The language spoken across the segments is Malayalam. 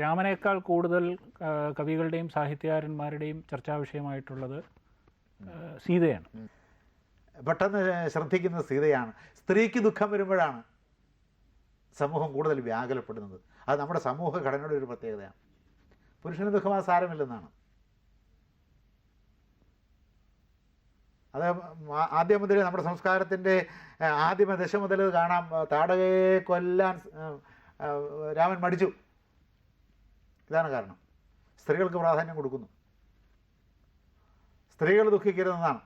രാമനേക്കാൾ കൂടുതൽ കവികളുടെയും സാഹിത്യകാരന്മാരുടെയും ചർച്ചാ വിഷയമായിട്ടുള്ളത് സീതയാണ്. പെട്ടെന്ന് ശ്രദ്ധിക്കുന്നത് സീതയാണ്. സ്ത്രീക്ക് ദുഃഖം വരുമ്പോഴാണ് സമൂഹം കൂടുതൽ വ്യാകുലപ്പെടുന്നത്. അത് നമ്മുടെ സമൂഹ ഘടനയുടെ ഒരു പ്രത്യേകതയാണ്. പുരുഷന് ദുഃഖം ആ സാരമില്ലെന്നാണ്. അത് ആദ്യം മുതൽ നമ്മുടെ സംസ്കാരത്തിന്റെ ആദ്യമ ദശ മുതൽ കാണാം താടകയെ കൊല്ലാൻ രാമൻ മടിച്ചു. ഇതാണ് കാരണം. സ്ത്രീകൾക്ക് പ്രാധാന്യം കൊടുക്കുന്നു. സ്ത്രീകൾ ദുഃഖിക്കരുതെന്നാണ്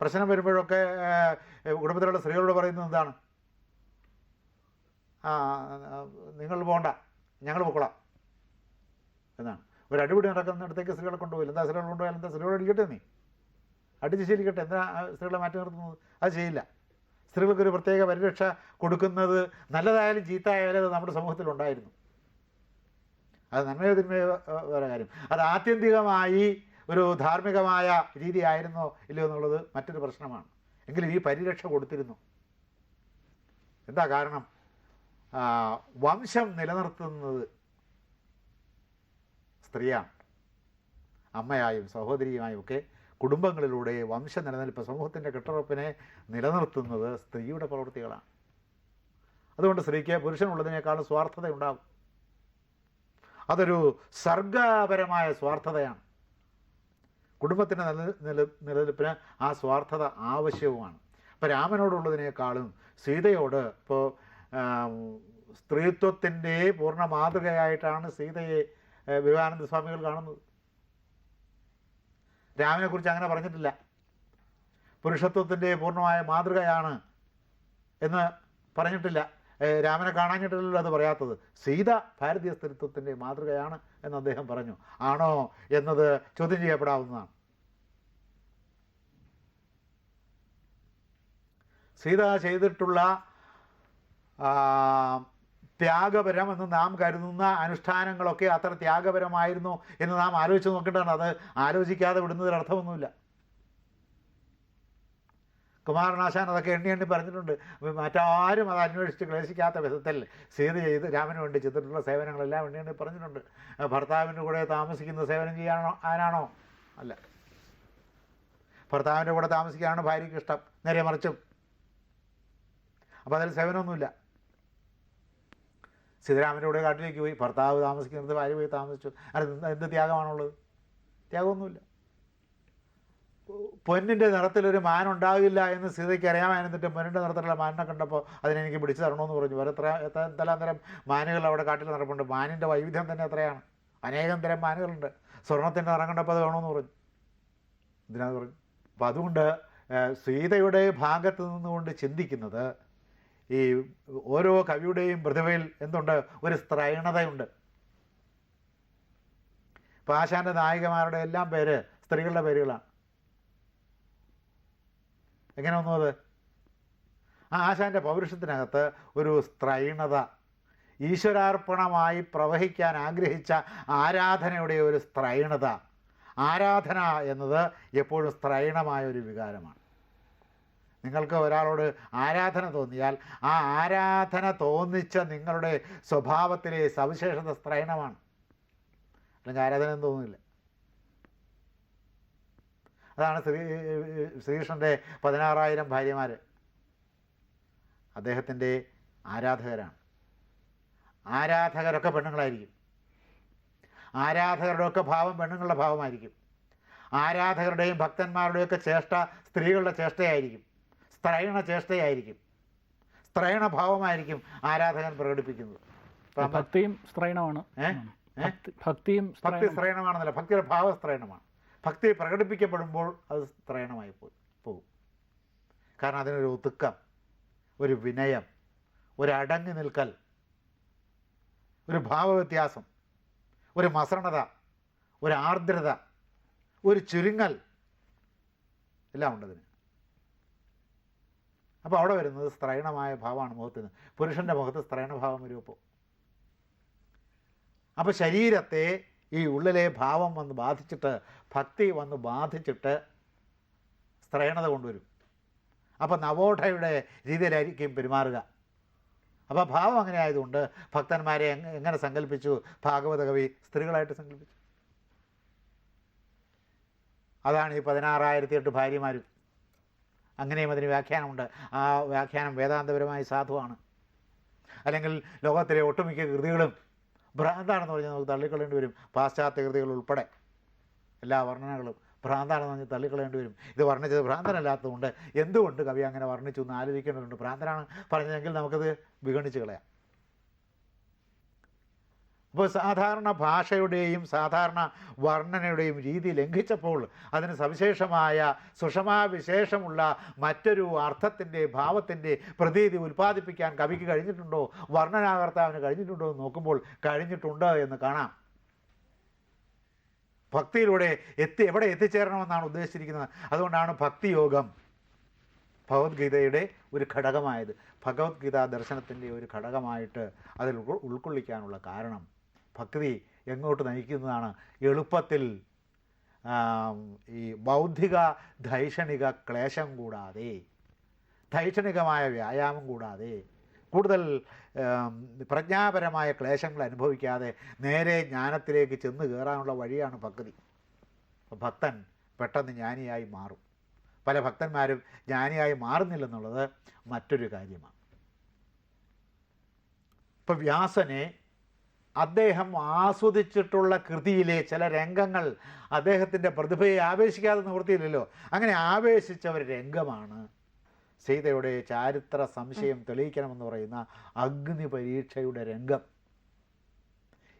പ്രശ്നം വരുമ്പോഴൊക്കെ കുടുംബത്തിലുള്ള സ്ത്രീകളോട് പറയുന്നത് എന്താണ്? ആ നിങ്ങൾ പോകണ്ട ഞങ്ങൾ പൊക്കോളാം എന്നാണ്. ഒരു അടിപിടി നടക്കുന്നിടത്തേക്ക് സ്ത്രീകളെ കൊണ്ടുപോയില്ല. എന്താ സ്ത്രീകളെ കൊണ്ടുപോയാൽ എന്താ സ്ത്രീകളെ അടിക്കട്ടെ നീ? അടിച്ച് ശീലിക്കട്ടെ. എന്താ സ്ത്രീകളെ മാറ്റി നിർത്തുന്നത്? അത് ചെയ്യില്ല. സ്ത്രീകൾക്കൊരു പ്രത്യേക പരിരക്ഷ കൊടുക്കുന്നത് നല്ലതായാലും ചീത്തയായാലും അത് നമ്മുടെ സമൂഹത്തിലുണ്ടായിരുന്നു. അത് നന്മയോ തിന്മയോ വേറെ കാര്യം. അത് ആത്യന്തികമായി ഒരു ധാർമ്മികമായ രീതിയായിരുന്നോ ഇല്ലയോ എന്നുള്ളത് മറ്റൊരു പ്രശ്നമാണ്. എങ്കിലും ഈ പരിരക്ഷ കൊടുത്തിരുന്നു. എന്താ കാരണം? വംശം നിലനിർത്തുന്നത് സ്ത്രീയാണ്. അമ്മയായും സഹോദരിയുമായും ഒക്കെ കുടുംബങ്ങളിലൂടെ വംശ നിലനിൽപ്പ് സമൂഹത്തിന്റെ കെട്ടുറപ്പിനെ നിലനിർത്തുന്നത് സ്ത്രീയുടെ പ്രവൃത്തികളാണ്. അതുകൊണ്ട് സ്ത്രീക്ക് പുരുഷനുള്ളതിനേക്കാൾ സ്വാർത്ഥത ഉണ്ടാകും അതൊരു സർഗപരമായ സ്വാർത്ഥതയാണ്. കുടുംബത്തിന്റെ നില നില നിലനിൽപ്പിന് ആ സ്വാർത്ഥത ആവശ്യവുമാണ്. ഇപ്പോൾ രാമനോടുള്ളതിനേക്കാളും സീതയോട് ഇപ്പോൾ സ്ത്രീത്വത്തിന്റെ പൂർണ മാതൃകയായിട്ടാണ് സീതയെ വിവേകാനന്ദ സ്വാമികൾ കാണുന്നത്. രാമനെക്കുറിച്ച് അങ്ങനെ പറഞ്ഞിട്ടില്ല. പുരുഷത്വത്തിന്റെ പൂർണമായ മാതൃകയാണ് എന്ന് പറഞ്ഞിട്ടില്ല. രാമനെ കാണാഞ്ഞിട്ടില്ലല്ലോ അത് പറയാത്തത്. സീത ഭാരതീയ സ്ത്രീത്വത്തിന്റെ മാതൃകയാണ് എന്ന് അദ്ദേഹം പറഞ്ഞു. ആണോ എന്നത് ചോദ്യം ചെയ്യപ്പെടാവുന്നതാണ്. സീത ചെയ്തിട്ടുള്ള ത്യാഗപരം എന്ന് നാം കരുതുന്ന അനുഷ്ഠാനങ്ങളൊക്കെ അത്ര ത്യാഗപരമായിരുന്നു എന്ന് നാം ആലോചിച്ച് നോക്കേണ്ടതാണ്. അത് ആലോചിക്കാതെ വിടുന്നതിൽ അർത്ഥമൊന്നുമില്ല കുമാരനാശാൻ അതൊക്കെ എണ്ണി എണ്ണി പറഞ്ഞിട്ടുണ്ട്. മറ്റാരും അത് അന്വേഷിച്ച് ക്ലേശിക്കാത്ത വിധത്തിൽ സീത ചെയ്ത് രാമന് വേണ്ടി ചെയ്തിട്ടുള്ള സേവനങ്ങളെല്ലാം എണ്ണി എണ്ണി പറഞ്ഞിട്ടുണ്ട്. ഭർത്താവിന്റെ കൂടെ താമസിക്കുന്ന സേവനം ചെയ്യാനോ ആരാണോ? അല്ല. ഭർത്താവിന്റെ കൂടെ താമസിക്കാനാണ് ഭാര്യയ്ക്ക് ഇഷ്ടം. നേരെ മറിച്ചും. അപ്പോൾ അതിൽ സേവനമൊന്നുമില്ല. സീതരാമന്റെ കൂടെ കാട്ടിലേക്ക് പോയി. ഭർത്താവ് താമസിക്കുന്നത് ഭാര്യ പോയി താമസിച്ചു. അത് എന്ത് ത്യാഗമാണുള്ളത്? ത്യാഗമൊന്നുമില്ല. പൊന്നിന്റെ നിറത്തിലൊരു മാൻ ഉണ്ടാകില്ല എന്ന് സീതയ്ക്ക് അറിയാമായിരുന്നിട്ട് പൊന്നിന്റെ നിറത്തിലുള്ള മാനിനെ കണ്ടപ്പോൾ അതിനെനിക്ക് പിടിച്ചു തരണമെന്ന് പറഞ്ഞു. വേറെ എത്ര എത്ര എന്തെല്ലാം തരം മാനുകൾ അവിടെ കാട്ടിൽ നടപ്പുണ്ട്? മാനിന്റെ വൈവിധ്യം തന്നെ എത്രയാണ്? അനേകം തരം മാനുകളുണ്ട്. സ്വർണത്തിന്റെ നിറം കണ്ടപ്പോൾ അത് വേണമെന്ന് പറഞ്ഞു. ഇതിനകത്ത് പറഞ്ഞു? അപ്പം അതുകൊണ്ട് സീതയുടെ ഭാഗത്ത് നിന്നുകൊണ്ട് ചിന്തിക്കുന്നത് ഈ ഓരോ കവിയുടെയും പ്രതിഭയിൽ എന്തുണ്ട്? ഒരു സ്ത്രൈണതയുണ്ട്. ഇപ്പം ആശാന്റെ നായികമാരുടെ എല്ലാം പേര് സ്ത്രീകളുടെ പേരുകളാണ്. എങ്ങനെ വന്നു അത് ആ ആശാന്റെ പൗരുഷത്തിനകത്ത് ഒരു സ്ത്രൈണത ഈശ്വരാർപ്പണമായി പ്രവഹിക്കാൻ ആഗ്രഹിച്ച ആരാധനയുടെ ഒരു സ്ത്രൈണത. ആരാധന എന്നത് എപ്പോഴും സ്ത്രൈണമായ ഒരു വികാരമാണ്. നിങ്ങൾക്ക് ഒരാളോട് ആരാധന തോന്നിയാൽ ആ ആരാധന തോന്നിച്ച നിങ്ങളുടെ സ്വഭാവത്തിലെ സവിശേഷത സ്ത്രൈണമാണ്. അല്ലെങ്കിൽ ആരാധന തോന്നുന്നില്ല. അതാണ് ശ്രീ ശ്രീകൃഷ്ണന്റെ പതിനാറായിരം ഭാര്യമാർ അദ്ദേഹത്തിന്റെ ആരാധകരാണ്. ആരാധകരൊക്കെ പെണ്ണുങ്ങളായിരിക്കും. ആരാധകരുടെയൊക്കെ ഭാവം പെണ്ണുങ്ങളുടെ ഭാവമായിരിക്കും. ആരാധകരുടെയും ഭക്തന്മാരുടെയൊക്കെ ചേഷ്ട സ്ത്രീകളുടെ ചേഷ്ടയായിരിക്കും. സ്ത്രൈണ ചേഷ്ടയായിരിക്കും. സ്ത്രൈണ ഭാവമായിരിക്കും ആരാധകൻ പ്രകടിപ്പിക്കുന്നത്. ഭക്തിയും സ്ത്രൈണമാണ്? ഭക്തിയും ഭക്തി സ്ത്രൈണം സ്ത്രൈണമാണെന്നല്ല ഭക്തിയുടെ ഭാവം സ്ത്രൈണമാണ് ഭക്തി പ്രകടിപ്പിക്കപ്പെടുമ്പോൾ അത് ത്രയണമായി പോയി പോകും. കാരണം അതിനൊരു ഒതുക്കം ഒരു വിനയം ഒരു അടങ്ങി നിൽക്കൽ ഒരു ഭാവവ്യത്യാസം ഒരു മസണത ഒരു ആർദ്രത ഒരു ചുരുങ്ങൽ എല്ലാം ഉണ്ടതിന് അപ്പോൾ അവിടെ വരുന്നത് സ്ത്രൈണമായ ഭാവമാണ് മുഖത്ത് നിന്ന്. പുരുഷന്റെ മുഖത്ത് സ്ത്രൈണഭാവം വരും അപ്പോൾ അപ്പോൾ ശരീരത്തെ ഈ ഉള്ളിലെ ഭാവം വന്ന് ബാധിച്ചിട്ട് ഭക്തി വന്ന് ബാധിച്ചിട്ട് സ്ത്രേണത കൊണ്ടുവരും. അപ്പോൾ നവോഠയുടെ രീതിയിലായിരിക്കും പെരുമാറുക. അപ്പോൾ ഭാവം അങ്ങനെ ആയതുകൊണ്ട് ഭക്തന്മാരെ എങ്ങനെ സങ്കല്പിച്ചു? ഭാഗവത കവി സ്ത്രീകളായിട്ട് സങ്കല്പിച്ചു. അതാണ് ഈ പതിനാറായിരത്തി എട്ട് ഭാര്യമാരും. അങ്ങനെയും അതിന് വ്യാഖ്യാനമുണ്ട്. ആ വ്യാഖ്യാനം വേദാന്തപരമായി സാധുവാണ്. അല്ലെങ്കിൽ ലോകത്തിലെ ഒട്ടുമിക്ക കൃതികളും ഭ്രാന്താണെന്ന് പറഞ്ഞാൽ നമുക്ക് തള്ളിക്കളയേണ്ടി വരും. പാശ്ചാത്യ കൃതികൾ ഉൾപ്പെടെ എല്ലാ വർണനകളും ഭ്രാന്താണെന്ന് പറഞ്ഞാൽ തള്ളിക്കളയേണ്ടി വരും. ഇത് വർണിച്ചത് ഭ്രാന്തനല്ലാത്തതുകൊണ്ട് എന്തുകൊണ്ട് കവി അങ്ങനെ വർണിച്ചു എന്ന് ആലോചിക്കേണ്ടതുണ്ട്? ഭ്രാന്തനാണ് പറഞ്ഞതെങ്കിൽ നമുക്കത് വിഗണിച്ച് കളയാം. അപ്പോൾ സാധാരണ ഭാഷയുടെയും സാധാരണ വർണനയുടെയും രീതി ലംഘിച്ചപ്പോൾ അതിന് സവിശേഷമായ സുഷമാ വിശേഷമുള്ള മറ്റൊരു അർത്ഥത്തിന്റെ ഭാവത്തിന്റെ പ്രതീതി ഉൽപ്പാദിപ്പിക്കാൻ കവിക്ക് കഴിഞ്ഞിട്ടുണ്ടോ? വർണനാകർത്താവിന് കഴിഞ്ഞിട്ടുണ്ടോ എന്ന് നോക്കുമ്പോൾ കഴിഞ്ഞിട്ടുണ്ട് എന്ന് കാണാം. ഭക്തിയിലൂടെ എത്തി എവിടെ എത്തിച്ചേരണമെന്നാണ് ഉദ്ദേശിച്ചിരിക്കുന്നത്? അതുകൊണ്ടാണ് ഭക്തിയോഗം ഭഗവത്ഗീതയുടെ ഒരു ഘടകമായത്. ഭഗവത്ഗീത ദർശനത്തിന്റെ ഒരു ഘടകമായിട്ട് അതിൽ ഉൾക്കൊള്ളിക്കാനുള്ള കാരണം ഭക്തി എങ്ങോട്ട് നയിക്കുന്നതാണ്? എളുപ്പത്തിൽ ഈ ബൗദ്ധിക ധൈഷണിക ക്ലേശം കൂടാതെ ധൈഷണികമായ വ്യായാമം കൂടാതെ കൂടുതൽ പ്രജ്ഞാപരമായ ക്ലേശങ്ങൾ അനുഭവിക്കാതെ നേരെ ജ്ഞാനത്തിലേക്ക് ചെന്ന് കയറാനുള്ള വഴിയാണ് ഭക്തി. ഭക്തൻ പെട്ടെന്ന് ജ്ഞാനിയായി മാറും. പല ഭക്തന്മാരും ജ്ഞാനിയായി മാറുന്നില്ലെന്നുള്ളത് മറ്റൊരു കാര്യമാണ്. ഇപ്പം വ്യാസനെ അദ്ദേഹം ആസ്വദിച്ചിട്ടുള്ള കൃതിയിലെ ചില രംഗങ്ങൾ അദ്ദേഹത്തിന്റെ പ്രതിഭയെ ആവേശിക്കാതെ നിവൃത്തിയില്ലല്ലോ. അങ്ങനെ ആവേശിച്ച ഒരു രംഗമാണ് സീതയുടെ ചാരിത്ര സംശയം തെളിയിക്കണമെന്ന് പറയുന്ന അഗ്നി പരീക്ഷയുടെ രംഗം.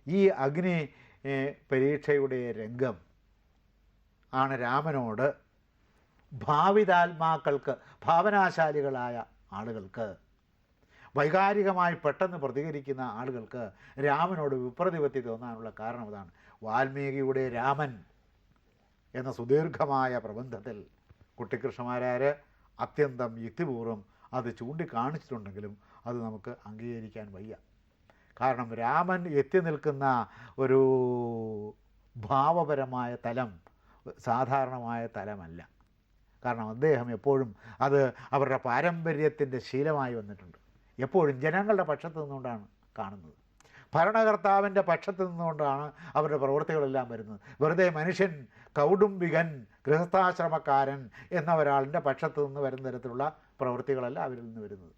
ഈ അഗ്നി പരീക്ഷയുടെ രംഗം ആണ് രാമനോട് ഭാവിതാത്മാക്കൾക്ക് ഭാവനാശാലികളായ ആളുകൾക്ക് വൈകാരികമായി പെട്ടെന്ന് പ്രതികരിക്കുന്ന ആളുകൾക്ക് രാമനോട് വിപ്രതിപത്തി തോന്നാനുള്ള കാരണം അതാണ് വാൽമീകിയുടെ രാമൻ എന്ന സുദീർഘമായ പ്രബന്ധത്തിൽ കുട്ടിക്കൃഷ്ണമാരാർ അത്യന്തം യുക്തിപൂർവം അത് ചൂണ്ടിക്കാണിച്ചിട്ടുണ്ടെങ്കിലും അത് നമുക്ക് അംഗീകരിക്കാൻ വയ്യ. കാരണം രാമൻ എത്തി നിൽക്കുന്ന ഒരു ഭാവപരമായ തലം സാധാരണമായ തലമല്ല. കാരണം അദ്ദേഹം എപ്പോഴും അത് അവരുടെ പാരമ്പര്യത്തിന്റെ ശീലമായി വന്നിട്ടുണ്ട്. എപ്പോഴും ജനങ്ങളുടെ പക്ഷത്ത് നിന്നുകൊണ്ടാണ് കാണുന്നത്. ഭരണകർത്താവിന്റെ പക്ഷത്ത് നിന്നുകൊണ്ടാണ് അവരുടെ പ്രവൃത്തികളെല്ലാം വരുന്നത്. വെറുതെ മനുഷ്യൻ കൗടുംബികൻ ഗൃഹസ്ഥാശ്രമക്കാരൻ എന്ന ഒരാളിന്റെ പക്ഷത്ത് നിന്ന് വരുന്ന തരത്തിലുള്ള പ്രവൃത്തികളല്ല അവരിൽ നിന്ന് വരുന്നത്.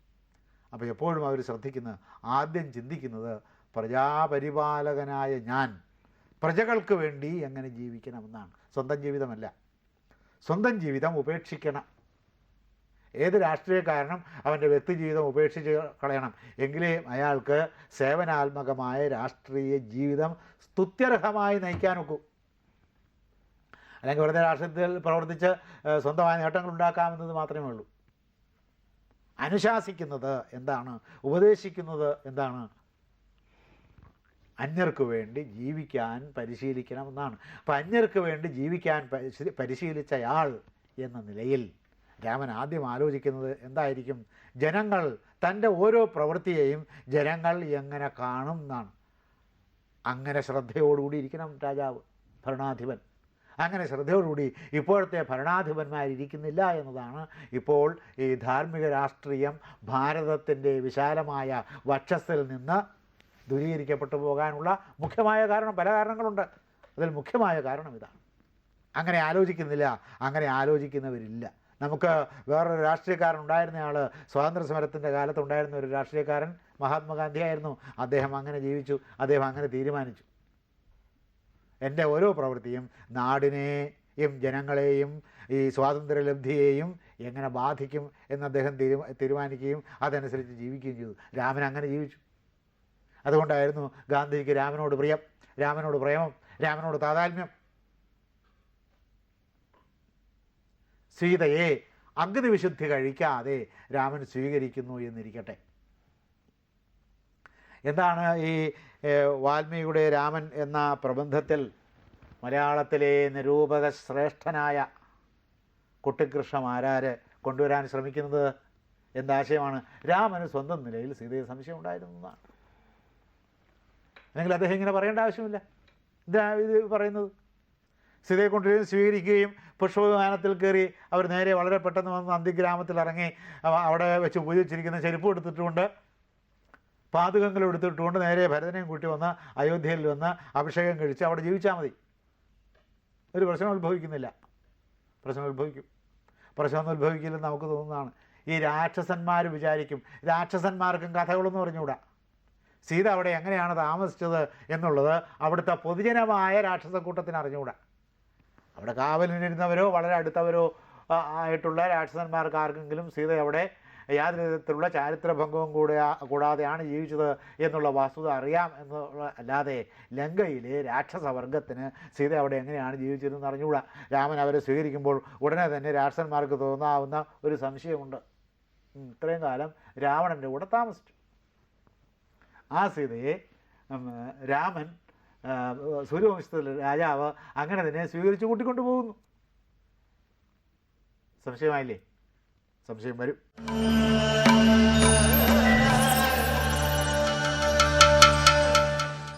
അപ്പോൾ എപ്പോഴും അവർ ശ്രദ്ധിക്കുന്ന ആദ്യം ചിന്തിക്കുന്നത് പ്രജാപരിപാലകനായ ഞാൻ പ്രജകൾക്ക് വേണ്ടി എങ്ങനെ ജീവിക്കണമെന്നാണ്. സ്വന്തം ജീവിതമല്ല. സ്വന്തം ജീവിതം ഉപേക്ഷിക്കണം. ഏത് രാഷ്ട്രീയക്കാരനും അവന്റെ വ്യക്തിജീവിതം ഉപേക്ഷിച്ച് കളയണം? എങ്കിലേ അയാൾക്ക് സേവനാത്മകമായ രാഷ്ട്രീയ ജീവിതം സ്തുത്യർഹമായി നയിക്കാൻ ഒക്കൂ. അല്ലെങ്കിൽ വെറുതെ രാഷ്ട്രീയത്തിൽ പ്രവർത്തിച്ച് സ്വന്തമായ നേട്ടങ്ങൾ ഉണ്ടാക്കാമെന്നത് മാത്രമേ ഉള്ളൂ. അനുശാസിക്കുന്നത് എന്താണ്? ഉപദേശിക്കുന്നത് എന്താണ്? അന്യർക്ക് വേണ്ടി ജീവിക്കാൻ പരിശീലിക്കണം എന്നാണ് അപ്പം അന്യർക്ക് വേണ്ടി ജീവിക്കാൻ പരിശീ- പരിശീലിച്ചയാൾ എന്ന നിലയിൽ രാമൻ ആദ്യം ആലോചിക്കുന്നത് എന്തായിരിക്കും? ജനങ്ങൾ തന്റെ ഓരോ പ്രവൃത്തിയെയും ജനങ്ങൾ എങ്ങനെ കാണും എന്നാണ്. അങ്ങനെ ശ്രദ്ധയോടുകൂടി ഇരിക്കണം രാജാവ് ഭരണാധിപൻ. അങ്ങനെ ശ്രദ്ധയോടുകൂടി ഇപ്പോഴത്തെ ഭരണാധിപന്മാരിയ്ക്കുന്നില്ല എന്നതാണ് ഇപ്പോൾ ഈ ധാർമ്മിക രാഷ്ട്രീയം ഭാരതത്തിന്റെ വിശാലമായ വക്ഷസ്സിൽ നിന്ന് ദൂരീകരിക്കപ്പെട്ടു പോകാനുള്ള മുഖ്യമായ കാരണം പല കാരണങ്ങളുണ്ട്. അതിൽ മുഖ്യമായ കാരണം ഇതാണ്. അങ്ങനെ ആലോചിക്കുന്നില്ല അങ്ങനെ ആലോചിക്കുന്നവരില്ല. നമുക്ക് വേറൊരു രാഷ്ട്രീയക്കാരൻ ഉണ്ടായിരുന്ന ആൾ സ്വാതന്ത്ര്യ സമരത്തിന്റെ കാലത്ത് ഉണ്ടായിരുന്ന ഒരു രാഷ്ട്രീയക്കാരൻ മഹാത്മാഗാന്ധി ആയിരുന്നു. അദ്ദേഹം അങ്ങനെ ജീവിച്ചു അദ്ദേഹം അങ്ങനെ തീരുമാനിച്ചു. എന്റെ ഓരോ പ്രവൃത്തിയും നാടിനെയും ജനങ്ങളെയും ഈ സ്വാതന്ത്ര്യലബ്ധിയെയും എങ്ങനെ ബാധിക്കും എന്ന് അദ്ദേഹം തീരുമാ തീരുമാനിക്കുകയും അതനുസരിച്ച് ജീവിക്കുകയും ചെയ്തു. രാമൻ അങ്ങനെ ജീവിച്ചു. അതുകൊണ്ടായിരുന്നു ഗാന്ധിജിക്ക് രാമനോട് പ്രിയം രാമനോട് പ്രേമം രാമനോട് താതാത്മ്യം. സീതയെ അഗ്നിവിശുദ്ധി കഴിക്കാതെ രാമൻ സ്വീകരിക്കുന്നു എന്നിരിക്കട്ടെ. എന്താണ് ഈ വാൽമീകിയുടെ രാമൻ എന്ന പ്രബന്ധത്തിൽ മലയാളത്തിലെ നിരൂപക ശ്രേഷ്ഠനായ കുട്ടികൃഷ്ണ ആരാര് കൊണ്ടുവരാൻ ശ്രമിക്കുന്നത് എന്താശയമാണ് രാമന് സ്വന്തം നിലയിൽ സീതയെ സംശയം ഉണ്ടായിരുന്നു എന്നാണ്. അല്ലെങ്കിൽ അദ്ദേഹം ഇങ്ങനെ പറയേണ്ട ആവശ്യമില്ല. എന്താ ഇത് പറയുന്നത്. സീതയെ കൊണ്ടുവരികയും സ്വീകരിക്കുകയും പുഷ്പവിമാനത്തിൽ കയറി അവർ നേരെ വളരെ പെട്ടെന്ന് വന്ന് നന്ദിഗ്രാമത്തിൽ ഇറങ്ങി അവിടെ വെച്ച് പൂജിച്ചിരിക്കുന്ന ചെരുപ്പ് എടുത്തിട്ടുമുണ്ട് പാതകങ്ങൾ എടുത്തിട്ടുകൊണ്ട് നേരെ ഭരതനെയും കൂട്ടി വന്ന് അയോധ്യയിൽ വന്ന് അഭിഷേകം കഴിച്ച് അവിടെ ജീവിച്ചാൽ മതി. ഒരു പ്രശ്നം ഉത്ഭവിക്കുന്നില്ല. പ്രശ്നം ഉത്ഭവിക്കും. പ്രശ്നം ഉത്ഭവിക്കില്ലെന്ന് നമുക്ക് തോന്നുന്നതാണ്. ഈ രാക്ഷസന്മാർ വിചാരിക്കും. രാക്ഷസന്മാർക്കും കഥകളൊന്നും അറിഞ്ഞുകൂടാ. സീത അവിടെ എങ്ങനെയാണ് താമസിച്ചത് എന്നുള്ളത് അവിടുത്തെ പൊതുജനമായ രാക്ഷസക്കൂട്ടത്തിന് അറിഞ്ഞുകൂടാ. അവിടെ കാവലിനിരുന്നവരോ വളരെ അടുത്തവരോ ആയിട്ടുള്ള രാക്ഷസന്മാർക്ക് ആർക്കെങ്കിലും സീത അവിടെ യാതൊരു വിധത്തിലുള്ള ചാരിത്രഭംഗവും കൂടെ കൂടാതെയാണ് ജീവിച്ചത് എന്നുള്ള വസ്തുത അറിയാം എന്നുള്ള അല്ലാതെ ലങ്കയിലെ രാക്ഷസവർഗത്തിന് സീത അവിടെ എങ്ങനെയാണ് ജീവിച്ചിരുന്നത് അറിഞ്ഞുകൂടാ. രാമൻ അവരെ സ്വീകരിക്കുമ്പോൾ ഉടനെ തന്നെ രാക്ഷസന്മാർക്ക് തോന്നാവുന്ന ഒരു സംശയമുണ്ട്. ഇത്രയും കാലം രാവണന്റെ കൂടെ താമസിച്ചു. ആ സീതയെ രാമൻ സൂര്യവംശത്തിലെ രാജാവ് അങ്ങനെ തന്നെ സ്വീകരിച്ചു കൂട്ടിക്കൊണ്ടു പോകുന്നു. സംശയമായില്ലേ? സംശയം വരും.